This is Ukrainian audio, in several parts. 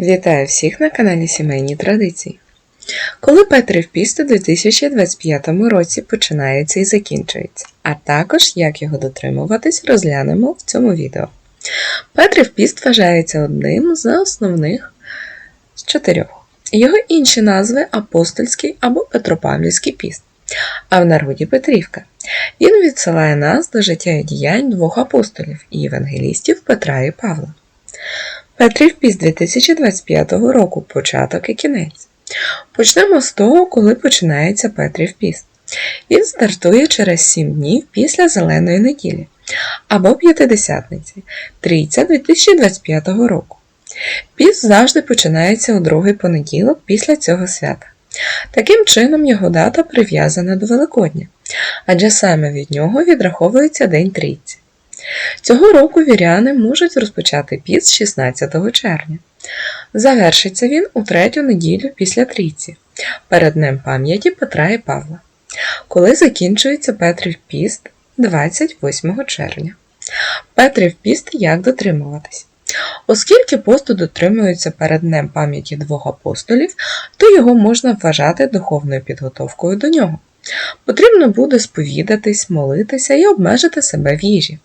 Вітаю всіх на каналі Сімейні Традиції. Коли Петрів піст у 2025 році починається і закінчується, а також як його дотримуватись, розглянемо в цьому відео. Петрів піст вважається одним з основних з чотирьох. Його інші назви апостольський або Петропавлівський піст, а в народі Петрівка. Він відсилає нас до життя і діянь двох апостолів і євангелістів Петра і Павла. Петрів піст 2025 року початок і кінець. Почнемо з того, коли починається Петрів піст. Він стартує через 7 днів після Зеленої неділі або П'ятидесятниці, трійця 2025 року. Піст завжди починається у другий понеділок після цього свята. Таким чином, його дата прив'язана до Великодня, адже саме від нього відраховується День Трійці. Цього року віряни можуть розпочати піст 16 червня. Завершиться він у третю неділю після трійці, перед Днем пам'яті Петра і Павла, коли закінчується Петрів піст 28 червня. Петрів піст як дотримуватись. Оскільки посту дотримуються перед Днем пам'яті двох апостолів, то його можна вважати духовною підготовкою до нього. Потрібно буде сповідатись, молитися і обмежити себе в їжі.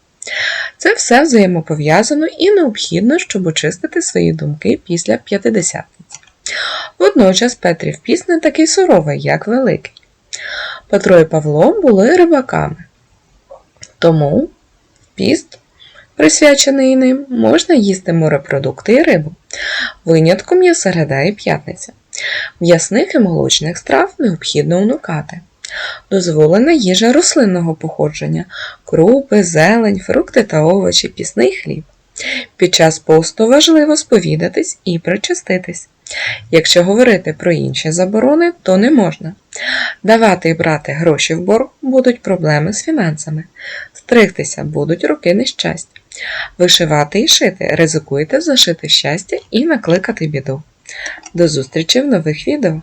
Це все взаємопов'язано і необхідно, щоб очистити свої думки після п'ятидесятниці. Водночас Петрів піст не такий суровий, як Великий. Петро і Павло були рибаками, тому піст, присвячений ним, можна їсти морепродукти і рибу. Винятком є середа і п'ятниця. М'ясних і молочних страв необхідно уникати. Дозволена їжа рослинного походження, крупи, зелень, фрукти та овочі, пісний хліб. Під час посту важливо сповідатись і причаститись. Якщо говорити про інші заборони, то не можна. Давати і брати гроші в борг будуть проблеми з фінансами. Стригтися будуть роки нещастя. Вишивати і шити ризикуєте зашити щастя і накликати біду. До зустрічі в нових відео!